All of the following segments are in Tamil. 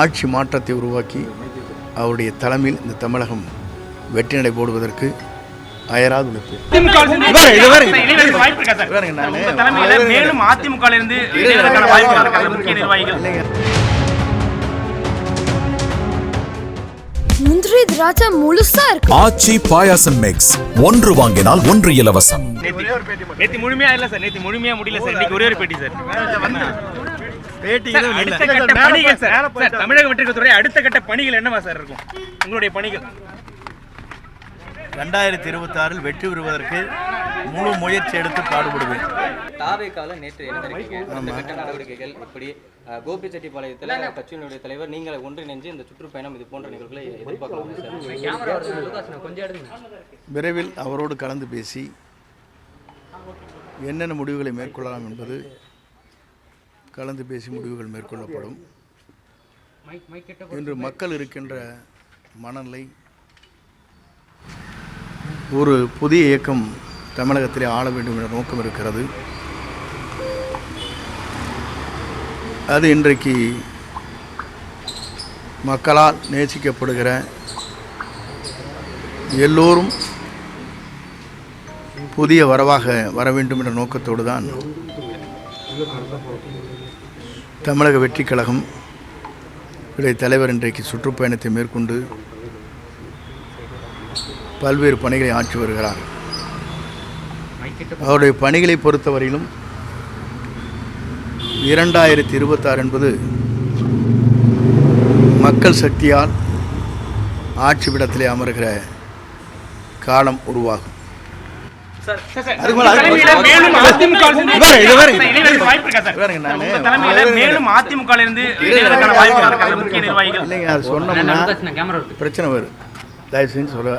ஆட்சி மாற்றத்தை உருவாக்கி அவருடைய தலைமையில் இந்த தமிழகம் வெற்றி நடை போடுவதற்கு அயராது உழைப்பு. மேலும் அதிமுக முந்திரி திராட்சை முழுசா இருக்கு. ஆச்சி பாயாசம் மிக்ஸ் ஒன்று வாங்கினால் ஒன்று இலவசம். நேத்து முழுமையா இல்ல சார்? நேத்து முழுமையா முடியல சார். இன்னைக்கு ஒரே ஒரு பேட்டி சார், அடுத்த கட்ட பணிகள் சார் சார், தமிழக வெற்றி துறை அடுத்த கட்ட பணிகள் என்னவா சார் இருக்கும்? உங்களுடைய பணிகள். ரெண்டாயிரத்தி இருபத்தாறில் வெற்றி பெறுவதற்கு முழு முயற்சி எடுத்து பாடுபடுவேன். தாவேக்கால நேற்று கட்ட நடவடிக்கைகள் இப்படி கோபிச்செட்டிப்பாளையத்தில் கட்சியினுடைய தலைவர் நீங்கள் ஒன்றிணைஞ்சு இந்த சுற்றுப்பயணம் இது போன்ற நிகழ்வுகளை எதிர்பார்க்கலாம் விரைவில் அவரோடு கலந்து பேசி என்னென்ன முடிவுகளை மேற்கொள்ளலாம் என்பது கலந்து பேசி முடிவுகள் மேற்கொள்ளப்படும். இன்று மக்கள் இருக்கின்ற மனநிலை ஒரு புதிய இயக்கம் தமிழகத்திலே ஆள வேண்டும் என்ற நோக்கம் இருக்கிறது. அது இன்றைக்கு மக்களால் நேசிக்கப்படுகிற எல்லோரும் புதிய வரவாக வர வேண்டும் என்ற நோக்கத்தோடு தான் தமிழக வெற்றி கழகம் இடைய தலைவர் இன்றைக்கு சுற்றுப்பயணத்தை மேற்கொண்டு பல்வேறு பணிகளை ஆற்றி வருகிறார். அவருடைய பணிகளை பொறுத்தவரையிலும் இரண்டாயிரத்தி இருபத்தாறு என்பது மக்கள் சக்தியால் ஆட்சி விடத்திலே அமர்கிற காலம் உருவாகும். பிரச்சனை வரும் தயவு செஞ்சு சொல்ல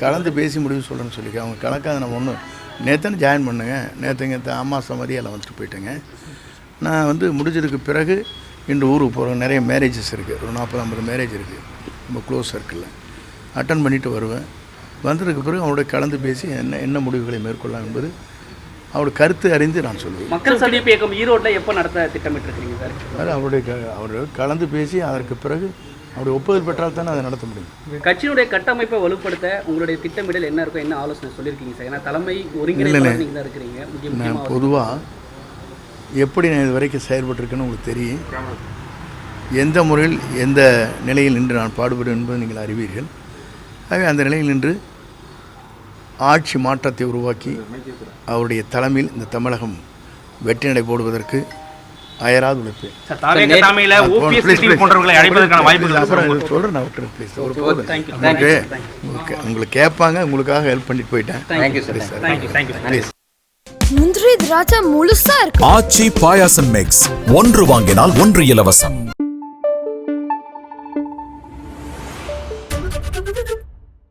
கலந்து பேசி முடிவு சொல்கிறேன்னு சொல்லி அவங்க கணக்காக நம்ம ஒன்று நேத்தன்னு ஜாயின் பண்ணுங்க நேற்றுங்க அம்மா சமதியெல்லாம் வந்துட்டு போயிட்டேங்க நான் வந்து முடிஞ்சதுக்கு பிறகு இன்று ஊருக்கு போகிறேன் நிறைய மேரேஜஸ் இருக்குது ஒரு நாற்பது ஐம்பது மேரேஜ் இருக்குது ரொம்ப க்ளோஸ் சர்க்கிளில் அட்டன் பண்ணிட்டு வருவேன் வந்ததுக்கு பிறகு அவரோட கலந்து பேசி என்ன என்ன முடிவுகளை மேற்கொள்ளலாம் என்பது அவரோட கருத்து அறிந்து நான் சொல்லுவேன் மக்கள் சந்திப்பு இயக்கம் ஈரோட்டில் எப்போ நடத்த திட்டமிட்டிருக்கீங்க சார்? அது அவருடைய அவர் கலந்து பேசி அதற்கு பிறகு அவருடைய ஒப்புதல் பெற்றால் தானே அதை நடத்த முடியும். கட்சியினுடைய கட்டமைப்பை வலுப்படுத்த உங்களுடைய திட்டமிடல் என்ன இருக்கும் என்ன ஆலோசனை சொல்லியிருக்கீங்க சார்? ஏன்னா தலைமை தான் இருக்கிறீங்க. பொதுவாக எப்படி நான் இது வரைக்கும் செயல்பட்டிருக்கேன்னு உங்களுக்கு தெரியும். எந்த முறையில் எந்த நிலையில் நின்று நான் பாடுபடுவேன் என்பதை நீங்கள் அறிவீர்கள். ஆகவே அந்த நிலையில் நின்று ஆட்சி மாற்றத்தை உருவாக்கி அவருடைய தலைமையில் இந்த தமிழகம் வெற்றி நடை போடுவதற்கு அயராது உழைப்பேன். உங்களுக்கு கேட்பாங்க உங்களுக்காக ஹெல்ப் பண்ணிட்டு போயிட்டேன். முந்திரி திராட்சை முழுசா இருக்கு. ஆச்சி பாயாசம் மிக்ஸ் ஒன்று வாங்கினால் ஒன்று இலவசம்.